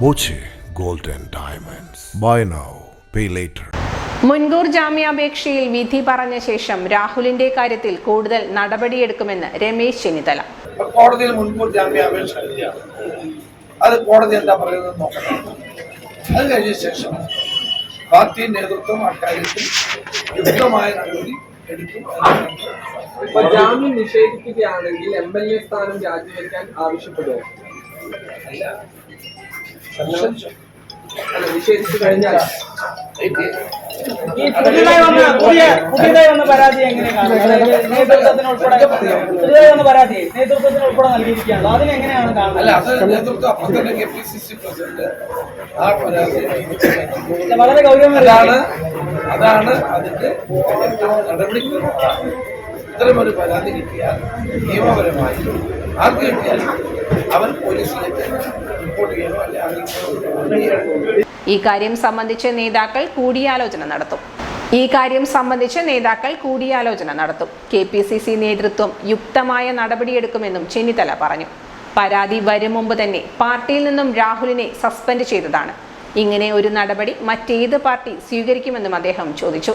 Boche gold and diamonds. Buy now pay later. മുൻകൂർ ജാമ്യാപേക്ഷയിൽ വിധി പറഞ്ഞ ശേഷം രാഹുലിന്റെ കാര്യത്തിൽ കൂടുതൽ നടപടിയെടുക്കുമെന്ന് രമേശ് ചെന്നിത്തല. കോടതിയിൽ മുൻകൂർ ജാമ്യാപേക്ഷ അത് കോടതി എന്താ പറയുന്നത് നോക്കണം. അത് കഴിഞ്ഞ ശേഷം പാർട്ടി നേതൃത്വം അക്കാര്യത്തിൽ യുക്തമായ നടപടി എടുക്കും ജാമ്യം നിഷേധിക്കുകയാണെങ്കിൽ എം എൽ എ സ്ഥാനം രാജിവെക്കാൻ. അല്ല നിഷേധിച്ചു കഴിഞ്ഞാൽ ഈ പുതിയതായി വന്ന പുതിയ പുതിയതായി വന്ന പരാതി എങ്ങനെ കാണുന്നത് അതായത് നേതൃത്വത്തിന് ഉൾപ്പെടെ പുതിയതായി വന്ന പരാതി നേതൃത്വത്തിന് ഉൾപ്പെടെ നൽകിയിരിക്കുകയാണല്ലോ. അതിനെ എങ്ങനെയാണ് കാണുന്നത്? വളരെ ഗൗരവമേറിയ അതാണ് അതാണ് അതിന്റെ നടപടി ഇത്തരമൊരു പരാതി കിട്ടിയാൽ നിയമപരമായി ആർക്ക് കിട്ടിയാൽ അവൻ പോലീസിലേക്ക് റിപ്പോർട്ട് ചെയ്യണോ അല്ലെ ഈ കാര്യം സംബന്ധിച്ച് നേതാക്കൾ കൂടിയാലോചന നടത്തും. ഈ കാര്യം സംബന്ധിച്ച് നേതാക്കൾ കൂടിയാലോചന നടത്തും. കെ പി സി സി നേതൃത്വം യുക്തമായ നടപടിയെടുക്കുമെന്നും ചെന്നിത്തല പറഞ്ഞു. പരാതി വരും മുമ്പ് തന്നെ പാർട്ടിയിൽ നിന്നും രാഹുലിനെ സസ്പെൻഡ് ചെയ്തതാണ്. ഇങ്ങനെ ഒരു നടപടി മറ്റേത് പാർട്ടി സ്വീകരിക്കുമെന്നും അദ്ദേഹം ചോദിച്ചു.